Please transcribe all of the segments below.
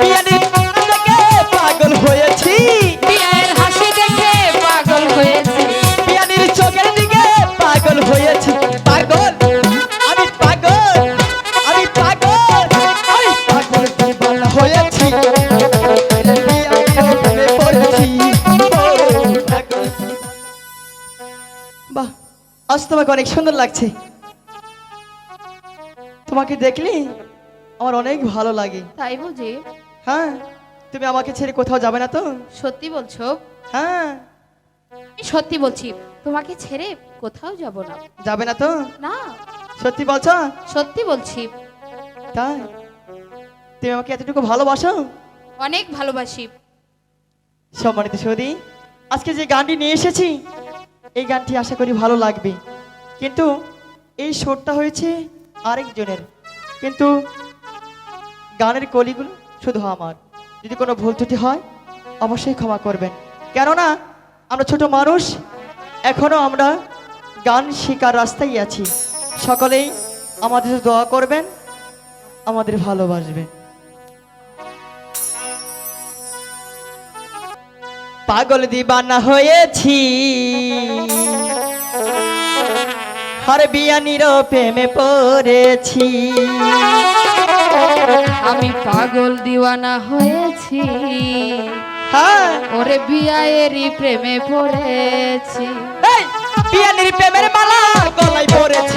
বিয়ানির থেকে পাগল হয়েছি। বিয়ের হাসি দেখে পাগল হয়েছে। বিয়ানির চোখের দিকে পাগল হয়েছি। পাগল আমি পাগল আমি পাগল আমি পাগল দিবানা হয়েছি। বিয়ানির প্রেমে পড়েছি। ও, পাগল। বাহ আজ তোমাকে অনেক সুন্দর লাগছে। তোমাকে দেখলি আমার অনেক ভালো লাগে। তাই বুঝি? হ্যাঁ তুমি আমাকে ছেড়ে কোথাও যাবে না তো? সত্যি বলছো? হ্যাঁ। আমি সত্যি বলছি তোমাকে ছেড়ে কোথাও যাব না। যাবে না তো? না। সত্যি বলছো? সত্যি বলছি। তাই? তুমি আমাকে এতটুকু ভালোবাসো? অনেক ভালোবাসি। সম্মানিত সৌদি আজকে যে গানটি নিয়ে এসেছি এই গানটি আশা করি ভালো লাগবে। কিন্তু এই সুরটা হয়েছে আরেকজনের। কিন্তু গানের কলিগুলো শুধু আমার। যদি কোনো ভুল ত্রুটি হয়, অবশ্যই ক্ষমা করবেন। কেননা, আমরা ছোট মানুষ, এখনও আমরা গান শেখার রাস্তায় আছি। সকলেই আমাদের দোয়া করবেন, আমাদের ভালোবাসবেন। পাগল দিবানা হয়েছি। হর বিয়ানির প্রেমে পড়েছি। আমি পাগল দিওয়ানা হয়েছি। হ্যাঁ। ওরে বিয়ায়েরই প্রেমে পড়েছি। বিয়ানির প্রেমের মালা গলায় পড়েছি।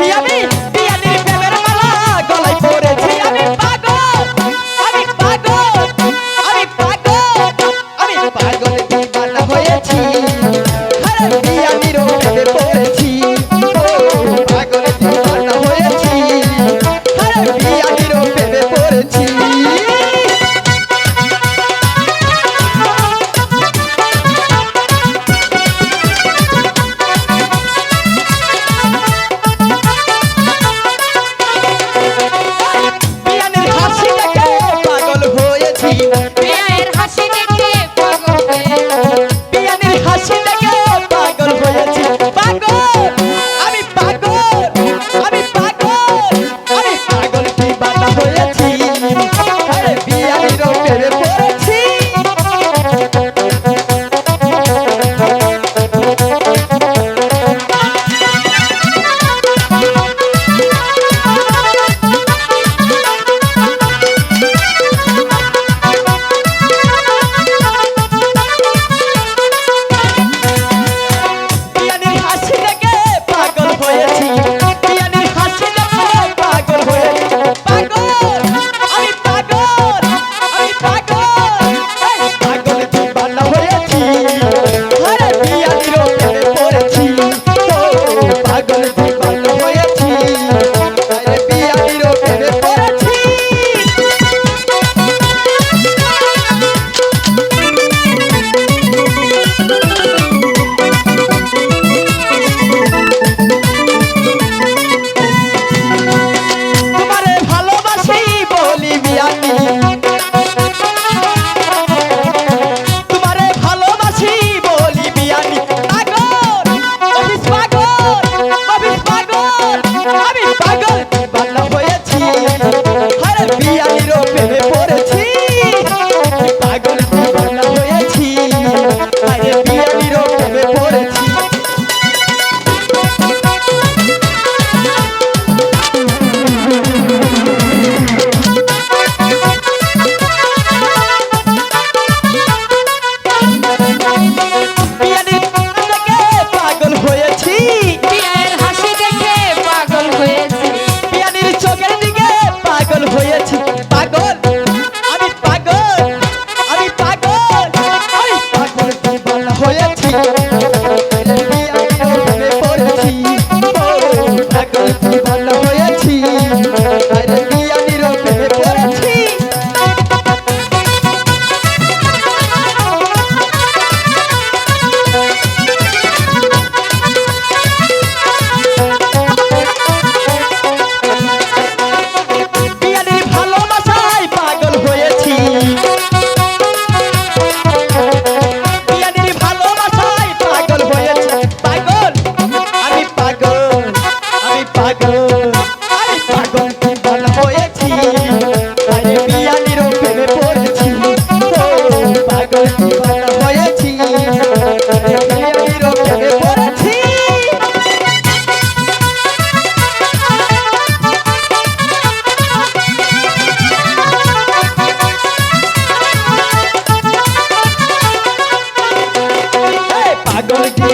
I gotta get